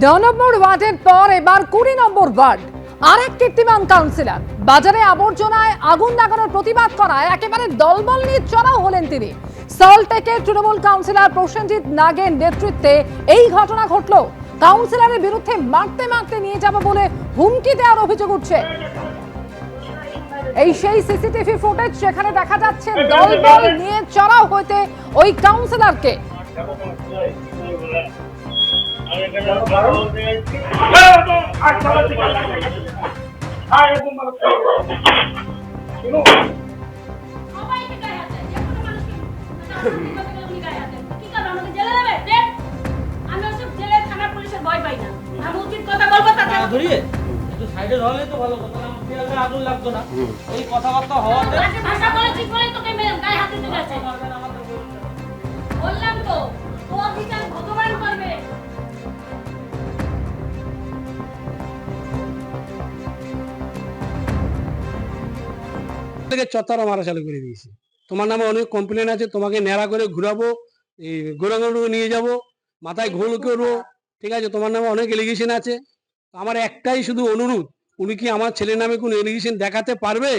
ন নম্বর ওয়ার্ডের পর এবার কুড়ি নম্বর ওয়ার্ড। আরেক কীর্তিমান কাউন্সিলর। বাজারে আবর্জনায় আগুন লাগানোর প্রতিবাদ করায় একেবারে দলবল নিয়ে চড়াও হলেন তিনি। সল্টেকের তৃণমূল কাউন্সিলর প্রসেনজিৎ নাগের নেতৃত্বে এই ঘটনা ঘটল। কাউন্সিলরের বিরুদ্ধে মারতে মারতে নিয়ে যাব বলে হুমকি দেওয়ার অভিযোগ উঠছে। এই সেই সিসিটিভি ফুটেজ সেখানে দেখা যাচ্ছে, দলবল নিয়ে চড়াও হইতে ওই কাউন্সিলরকে। ধরিয়ে একটু সাইডে ধরলে তো ভালো কথা পেঁয়াজে আগুন লাগতো না এই কথাবার্তা হওয়াতে ভাষা বলেছিস বলেই তোকে মেরে গায়ে হাত দিতে গেছে। থেকে চত্বরা মারা চালু করে দিয়েছে। তোমার নামে অনেক কমপ্লেন আছে তোমাকে ন্যাড়া করে ঘুরাবো এই নিয়ে যাব মাথায় ঘোল করব ঠিক আছে? তোমার নামে অনেক এলিগেশন আছে। আমার একটাই শুধু অনুরোধ উনি কি আমার ছেলের নামে কোনো এলিগেশন দেখাতে পারবে?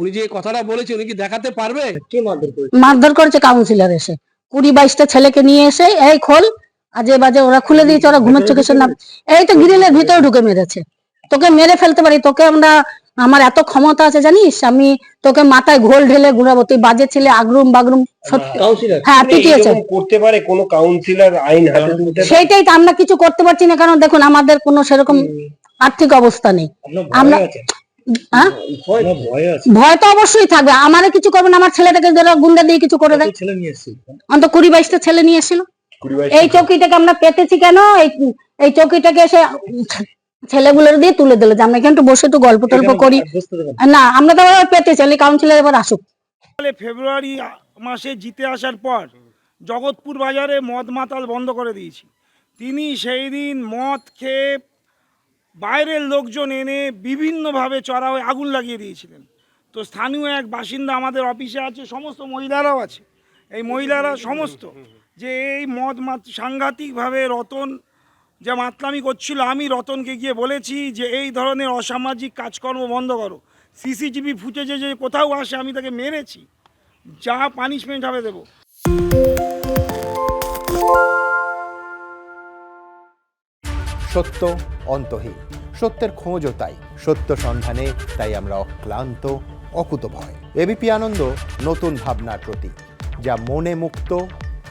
উনি যে কথাটা বলেছে উনি কি দেখাতে পারবে? মারধর করেছে? কাউন্সিলর এসে। কুড়ি বাইশটা ছেলেকে নিয়ে এসে এই খোল আজে বাজে ওরা খুলে দিয়েছে ওরা ঘুমের চোখে সে না এই তো গ্রিলের ভিতরে ঢুকে মেরেছে। তোকে মেরে ফেলতে পারি তোকে আমরা আমার এত ক্ষমতা আছে জানিস? আমি তোকে মাথায় ঘোল ঢেলে ঘুরাবো। তুই বাজে ছেলে আগরুম বাগরুম হ্যাঁ, পিটিয়েছে। করতে পারে কোনো কাউন্সিলর আইন হাতে সেইটাই তো আমরা কিছু করতে পারছি না কারণ দেখুন আমাদের কোনো সেরকম আর্থিক অবস্থা নেই। আমরা- ভয় হ্যাঁ তো অবশ্যই থাকবে। আমারে কিছু করবে না আমার ছেলেটাকে যারা গুন্ডা দিয়ে কিছু করে দেয়। অন্ত কুড়ি বাইশটা ছেলে নিয়ে এসেছিল। এই চৌকিটাকে আমরা পেতেছি কেন? এই চৌকিটাকে এসে ছেলেগুলোর দিয়ে তুলে দিল যে আমরা এখানে একটু বসে একটু গল্প টল্প করি। না। আমরা তো আবার পেতেছি কাউন্সিলর এবার আসুক। ফেব্রুয়ারি মাসে জিতে আসার পর জগৎপুর বাজারে মদ মাতাল বন্ধ করে দিয়েছি। তিনি সেই দিন মদ খেয়ে বাইরের লোকজন এনে বিভিন্নভাবে চড়া হয়ে আগুন লাগিয়ে দিয়েছিলেন। তো স্থানীয় এক বাসিন্দা আমাদের অফিসে আছে সমস্ত মহিলারাও আছে। এই মহিলারা সমস্ত যে এই মদ মাত সাংঘাতিকভাবে রতন যে মাতলামি করছিল, আমি রতনকে গিয়ে বলেছি যে এই ধরনের অসামাজিক কাজকর্ম বন্ধ করো। সিসিটিভি ফুটেজে যে কোথাও আসে, আমি তাকে মেরেছি। যা পানিশমেন্ট হবে দেবো। সত্য অন্তহীন। সত্যের খোঁজও তাই। সত্য সন্ধানে তাই আমরা অক্লান্ত, অকুতভয়। এবিপি আনন্দ নতুন ভাবনার প্রতীক, যা মনে মুক্ত